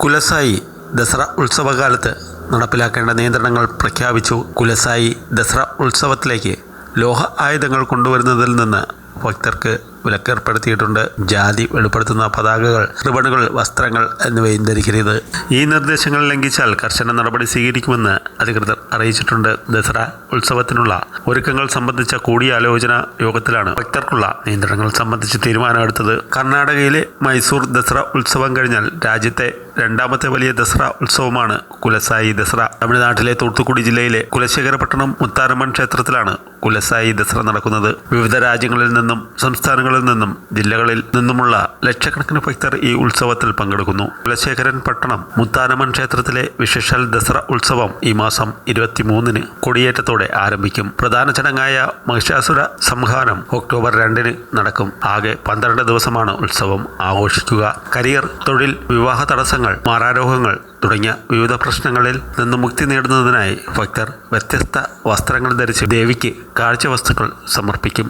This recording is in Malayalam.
കുലസായി ദസറ ഉത്സവകാലത്ത് നടപ്പിലാക്കേണ്ട നിയന്ത്രണങ്ങൾ പ്രഖ്യാപിച്ചു. കുലസായി ദസറ ഉത്സവത്തിലേക്ക് ലോഹ ആയുധങ്ങൾ കൊണ്ടുവരുന്നതിൽ നിന്ന് ഭക്തർക്ക് വിലക്കേർപ്പെടുത്തിയിട്ടുണ്ട് ജാതി വെളിപ്പെടുത്തുന്ന പതാകകൾ റിബണുകൾ വസ്ത്രങ്ങൾ എന്നിവയും ധരിക്കരുത്. ഈ നിർദ്ദേശങ്ങൾ ലംഘിച്ചാൽ കർശന നടപടി സ്വീകരിക്കുമെന്ന് അധികൃതർ അറിയിച്ചിട്ടുണ്ട്. ദസറ ഉത്സവത്തിനുള്ള ഒരുക്കങ്ങൾ സംബന്ധിച്ച കൂടിയാലോചന യോഗത്തിലാണ് ഭക്തർക്കുള്ള നിയന്ത്രണങ്ങൾ സംബന്ധിച്ച് തീരുമാനമെടുത്തത്. കർണാടകയിലെ മൈസൂർ ദസറ ഉത്സവം കഴിഞ്ഞാൽ രാജ്യത്തെ രണ്ടാമത്തെ വലിയ ദസറ ഉത്സവമാണ് കുലസായി ദസറ. തമിഴ്നാട്ടിലെ തൂത്തുക്കുടി ജില്ലയിലെ കുലശേഖരപട്ടണം മുത്താരമ്മൻ ക്ഷേത്രത്തിലാണ് കുലസായി ദസറ നടക്കുന്നത് വിവിധ രാജ്യങ്ങളിൽ നിന്നും സംസ്ഥാനങ്ങളിൽ നിന്നും ജില്ലകളിൽ നിന്നുമുള്ള ലക്ഷക്കണക്കിന് ഭക്തർ ഈ ഉത്സവത്തിൽ പങ്കെടുക്കുന്നു. കുലശേഖരൻ പട്ടണം മുത്താനമൻ ക്ഷേത്രത്തിലെ വിശേഷാൽ ദസറ ഉത്സവം ഈ മാസം ഇരുപത്തിമൂന്നിന് കൊടിയേറ്റത്തോടെ ആരംഭിക്കും. പ്രധാന ചടങ്ങായ മഹിഷാസുര സംഹാരം ഒക്ടോബർ രണ്ടിന് നടക്കും. ആകെ പന്ത്രണ്ട് ദിവസമാണ് ഉത്സവം. ആഘോഷിക്കുക. കരിയർ തൊഴിൽ വിവാഹ തടസ്സങ്ങൾ മാറാരോഗങ്ങൾ തുടങ്ങിയ വിവിധ പ്രശ്നങ്ങളിൽ നിന്ന് മുക്തി നേടുന്നതിനായി ഭക്തർ വ്യത്യസ്ത വസ്ത്രങ്ങൾ ധരിച്ച് ദേവിക്ക് കാഴ്ച വസ്തുക്കൾ സമർപ്പിക്കും.